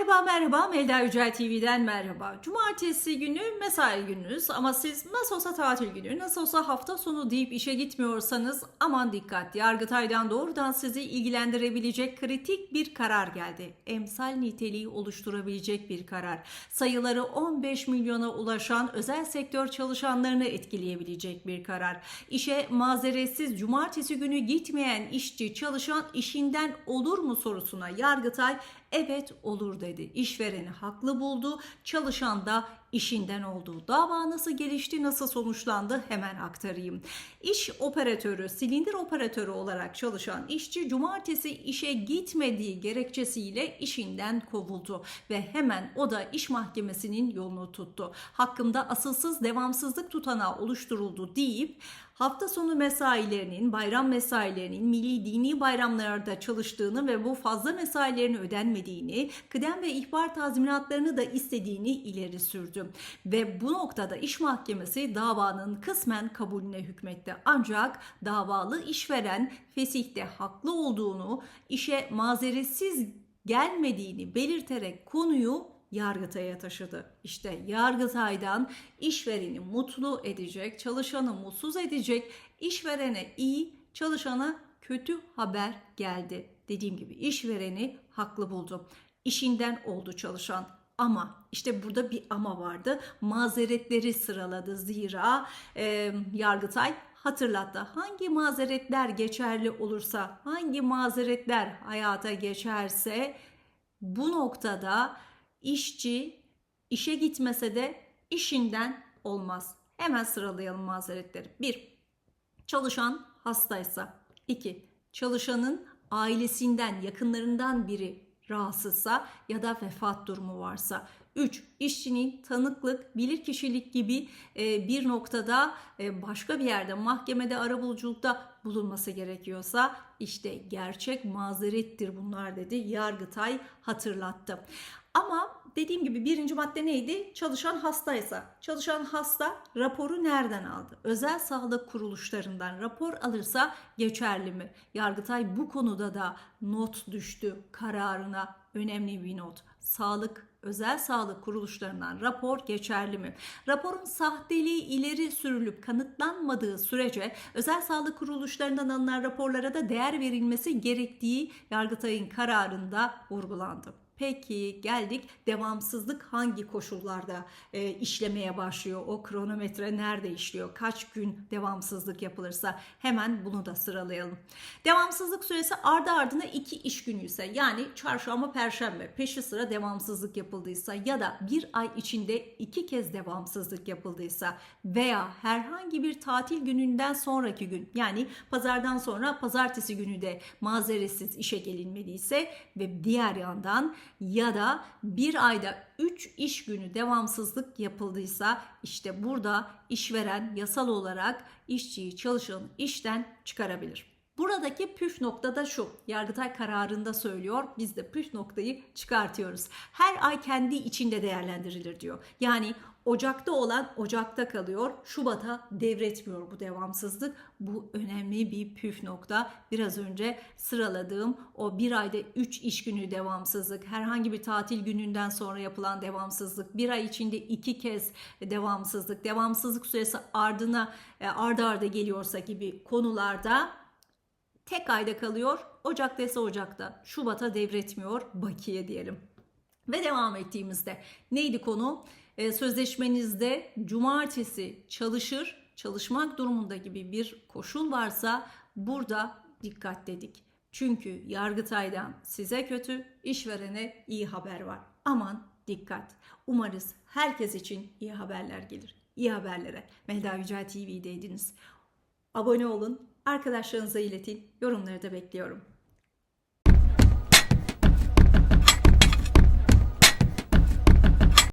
Merhaba merhaba Melda Yücel TV'den merhaba. Cumartesi günü mesai gününüz ama siz nasıl olsa tatil günü, nasıl olsa hafta sonu deyip işe gitmiyorsanız aman dikkat. Yargıtay'dan doğrudan sizi ilgilendirebilecek kritik bir karar geldi. Emsal niteliği oluşturabilecek bir karar. Sayıları 15 milyona ulaşan özel sektör çalışanlarını etkileyebilecek bir karar. İşe mazeretsiz cumartesi günü gitmeyen işçi çalışan işinden olur mu sorusuna Yargıtay evet olur dedi. İşvereni haklı buldu, çalışan da işinden oldu. Dava nasıl gelişti, nasıl sonuçlandı hemen aktarayım. İş operatörü, silindir operatörü olarak çalışan işçi cumartesi işe gitmediği gerekçesiyle işinden kovuldu ve hemen o da iş mahkemesinin yolunu tuttu. Hakkında asılsız devamsızlık tutanağı oluşturuldu deyip hafta sonu mesailerinin, bayram mesailerinin milli dini bayramlarda çalıştığını ve bu fazla mesailerin ödenmediğini, kıdem ve ihbar tazminatlarını da istediğini ileri sürdü. Ve bu noktada iş mahkemesi davanın kısmen kabulüne hükmetti. Ancak davalı işveren fesihte haklı olduğunu, işe mazeretsiz gelmediğini belirterek konuyu Yargıtay'a taşıdı. İşte Yargıtay'dan işvereni mutlu edecek, çalışanı mutsuz edecek, işverene iyi, çalışana kötü haber geldi. Dediğim gibi işvereni haklı buldu. İşinden oldu çalışan. Ama işte burada bir ama vardı. Mazeretleri sıraladı zira e, Yargıtay hatırlattı. Hangi mazeretler geçerli olursa, hangi mazeretler hayata geçerse bu noktada işçi işe gitmese de işinden olmaz. Hemen sıralayalım mazeretleri. 1. Çalışan hastaysa. 2. Çalışanın ailesinden, yakınlarından biri rahatsızsa ya da vefat durumu varsa. 3. İşçinin tanıklık, bilirkişilik gibi e, bir noktada e, başka bir yerde mahkemede arabuluculukta bulunması gerekiyorsa işte gerçek mazerettir bunlar dedi. Yargıtay hatırlattı. Ama dediğim gibi birinci madde neydi? Çalışan hastaysa. Çalışan hasta raporu nereden aldı? Özel sağlık kuruluşlarından rapor alırsa geçerli mi? Yargıtay bu konuda da not düştü kararına. Önemli bir not. Sağlık özel sağlık kuruluşlarından rapor geçerli mi? Raporun sahteliği ileri sürülüp kanıtlanmadığı sürece özel sağlık kuruluşlarından alınan raporlara da değer verilmesi gerektiği Yargıtay'ın kararında vurgulandı. Peki geldik devamsızlık hangi koşullarda e, işlemeye başlıyor? O kronometre nerede işliyor? Kaç gün devamsızlık yapılırsa hemen bunu da sıralayalım. Devamsızlık süresi ardı ardına iki iş günü ise yani çarşamba perşembe peşi sıra devamsızlık yapıldıysa ya da bir ay içinde iki kez devamsızlık yapıldıysa veya herhangi bir tatil gününden sonraki gün yani pazardan sonra pazartesi günü de mazeretsiz işe gelinmediyse ve diğer yandan ya da bir ayda 3 iş günü devamsızlık yapıldıysa işte burada işveren yasal olarak işçiyi çalışanı işten çıkarabilir. Buradaki püf nokta da şu. Yargıtay kararında söylüyor. Biz de püf noktayı çıkartıyoruz. Her ay kendi içinde değerlendirilir diyor. Yani Ocakta olan Ocakta kalıyor. Şubat'a devretmiyor bu devamsızlık. Bu önemli bir püf nokta. Biraz önce sıraladığım o bir ayda 3 iş günü devamsızlık, herhangi bir tatil gününden sonra yapılan devamsızlık, bir ay içinde iki kez devamsızlık, devamsızlık süresi ardına e, arda arda geliyorsa gibi konularda tek ayda kalıyor. Ocak'ta ise Ocak'ta. Şubat'a devretmiyor. Bakiye diyelim. Ve devam ettiğimizde neydi konu? Ee, sözleşmenizde cumartesi çalışır, çalışmak durumunda gibi bir koşul varsa burada dikkat dedik. Çünkü Yargıtay'dan size kötü, işverene iyi haber var. Aman dikkat. Umarız herkes için iyi haberler gelir. İyi haberlere Melda Yücel TV'deydiniz. Abone olun, arkadaşlarınıza iletin, yorumları da bekliyorum.